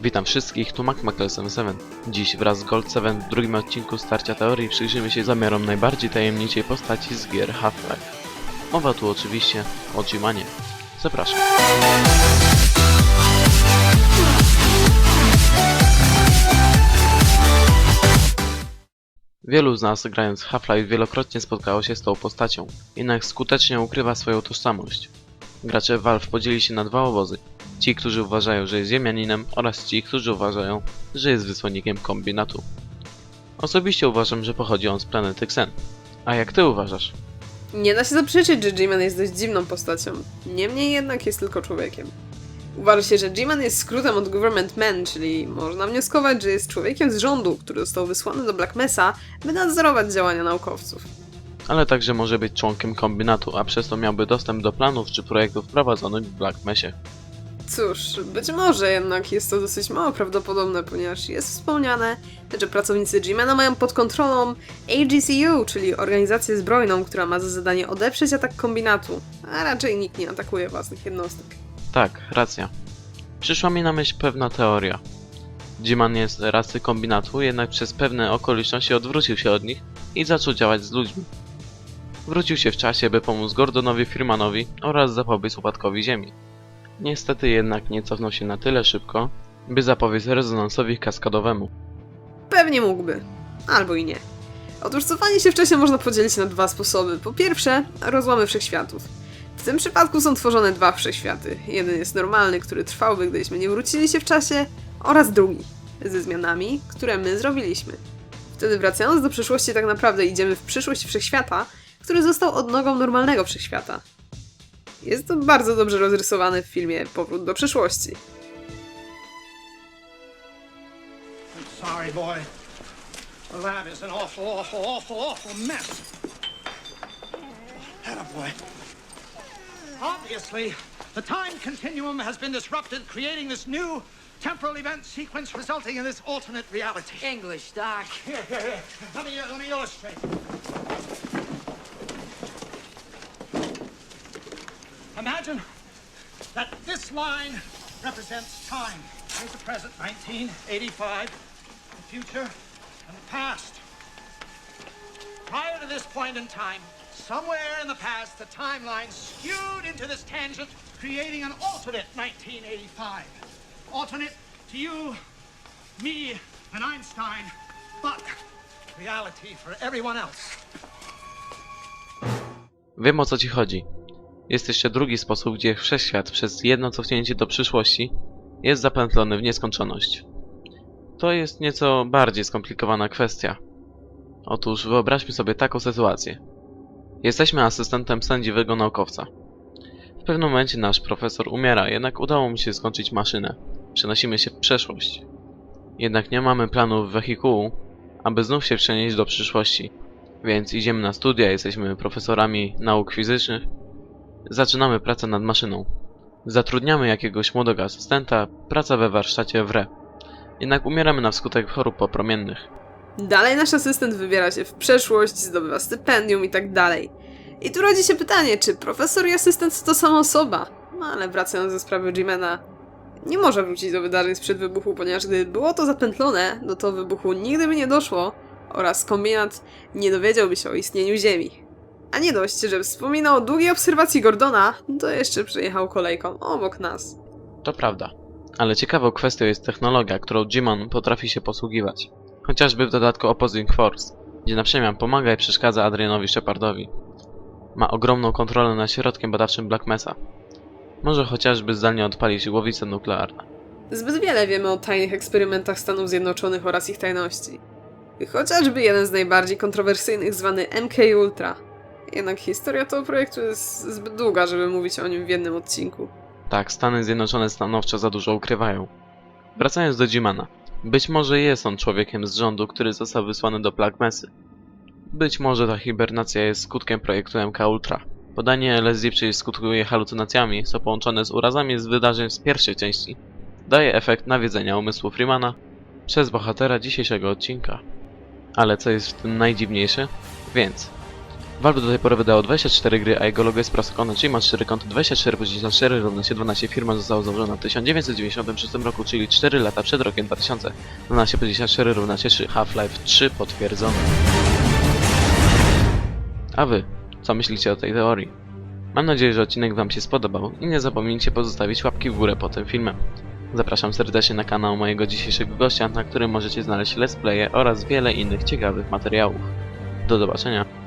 Witam wszystkich, tu Mac 77 Dziś wraz z Gold 7 w drugim odcinku Starcia Teorii przyjrzymy się zamiarom najbardziej tajemniczej postaci z gier Half-Life. Mowa tu oczywiście o Jimanie. Zapraszam. Wielu z nas grając Half-Life wielokrotnie spotkało się z tą postacią, jednak skutecznie ukrywa swoją tożsamość. Gracze Valve podzieli się na dwa obozy. Ci, którzy uważają, że jest ziemianinem oraz ci, którzy uważają, że jest wysłannikiem kombinatu. Osobiście uważam, że pochodzi on z planety Xen. A jak ty uważasz? Nie da się zaprzeczyć, że G-Man jest dość dziwną postacią. Niemniej jednak jest tylko człowiekiem. Uważa się, że G-Man jest skrótem od Government Man, czyli można wnioskować, że jest człowiekiem z rządu, który został wysłany do Black Mesa, by nadzorować działania naukowców. Ale także może być członkiem kombinatu, a przez to miałby dostęp do planów czy projektów prowadzonych w Black Mesie. Cóż, być może jednak jest to dosyć mało prawdopodobne, ponieważ jest wspomniane, że pracownicy G-Mana mają pod kontrolą AGCU, czyli organizację zbrojną, która ma za zadanie odeprzeć atak kombinatu, a raczej nikt nie atakuje własnych jednostek. Tak, racja. Przyszła mi na myśl pewna teoria. Dziman jest rasy kombinatu, jednak przez pewne okoliczności odwrócił się od nich i zaczął działać z ludźmi. Wrócił się w czasie, by pomóc Gordonowi Freemanowi oraz zapobiec upadkowi Ziemi. Niestety jednak nie cofnął się na tyle szybko, by zapobiec rezonansowi kaskadowemu. Pewnie mógłby. Albo i nie. Otóż cofanie się w czasie można podzielić na dwa sposoby. Po pierwsze, rozłamy wszechświatów. W tym przypadku są tworzone dwa wszechświaty. Jeden jest normalny, który trwałby, gdybyśmy nie wrócili się w czasie, oraz drugi, ze zmianami, które my zrobiliśmy. Wtedy wracając do przyszłości, tak naprawdę idziemy w przyszłość wszechświata, który został odnogą normalnego wszechświata. Jest to bardzo dobrze rozrysowane w filmie Powrót do przyszłości. I'm sorry, boy. The lab is an awful, awful, awful, awful mess. boy. Obviously, the time continuum has been disrupted, creating this new temporal event sequence resulting in this alternate reality. English, Doc. Here, here, here. Let me, uh, let me illustrate. Imagine that this line represents time. Here's the present, 1985, the future, and the past. Prior to this point in time, somewhere in the past, the timeline skewed into this tangent, creating an alternate 1985. Alternate to you, me, and Einstein, but reality for everyone else. Wiem o co ci chodzi. Jest jeszcze drugi sposób, gdzie wszechświat przez jedno cofnięcie do przyszłości jest zapętlony w nieskończoność. To jest nieco bardziej skomplikowana kwestia. Otóż wyobraźmy sobie taką sytuację. Jesteśmy asystentem sędziwego naukowca. W pewnym momencie nasz profesor umiera, jednak udało mu się skończyć maszynę. Przenosimy się w przeszłość. Jednak nie mamy planów wehikułu, aby znów się przenieść do przyszłości. Więc idziemy na studia, jesteśmy profesorami nauk fizycznych. Zaczynamy pracę nad maszyną. Zatrudniamy jakiegoś młodego asystenta, praca we warsztacie w RE. Jednak umieramy na wskutek chorób popromiennych. Dalej nasz asystent wybiera się w przeszłość, zdobywa stypendium i tak dalej. I tu rodzi się pytanie, czy profesor i asystent to sama osoba? No ale wracając do sprawy Jimena, nie może wrócić do wydarzeń sprzed wybuchu, ponieważ gdyby było to zapętlone, do to wybuchu nigdy by nie doszło oraz kombinat nie dowiedziałby się o istnieniu Ziemi. A nie dość, że wspominał o długiej obserwacji Gordona, to jeszcze przejechał kolejką obok nas. To prawda. Ale ciekawą kwestią jest technologia, którą Jimon potrafi się posługiwać. Chociażby w dodatku Opposing Force, gdzie na przemian pomaga i przeszkadza Adrianowi Shepardowi. Ma ogromną kontrolę nad środkiem badawczym Black Mesa. Może chociażby zdalnie odpalić głowice nuklearne. Zbyt wiele wiemy o tajnych eksperymentach Stanów Zjednoczonych oraz ich tajności. Chociażby jeden z najbardziej kontrowersyjnych zwany MK Ultra. Jednak historia tego projektu jest zbyt długa, żeby mówić o nim w jednym odcinku. Tak, Stany Zjednoczone stanowczo za dużo ukrywają. Wracając do Jimana. Być może jest on człowiekiem z rządu, który został wysłany do Black Mesy. Być może ta hibernacja jest skutkiem projektu MK Ultra. Podanie LSD, czyli skutkuje halucynacjami, są połączone z urazami z wydarzeń z pierwszej części. Daje efekt nawiedzenia umysłu Freemana przez bohatera dzisiejszego odcinka. Ale co jest w tym najdziwniejsze? Więc Valve do tej pory wydało 24 gry, a jego logo jest prostokątne, czyli ma 4 kąty 24 podzielić na 4 równa się 12. Firma została założona w 1996 roku, czyli 4 lata przed rokiem 2000. 12 podzielić na 4 równa się 3. Half-Life 3 potwierdzone. A wy, co myślicie o tej teorii? Mam nadzieję, że odcinek wam się spodobał i nie zapomnijcie pozostawić łapki w górę po tym filmem. Zapraszam serdecznie na kanał mojego dzisiejszego gościa, na którym możecie znaleźć let's playe oraz wiele innych ciekawych materiałów. Do zobaczenia.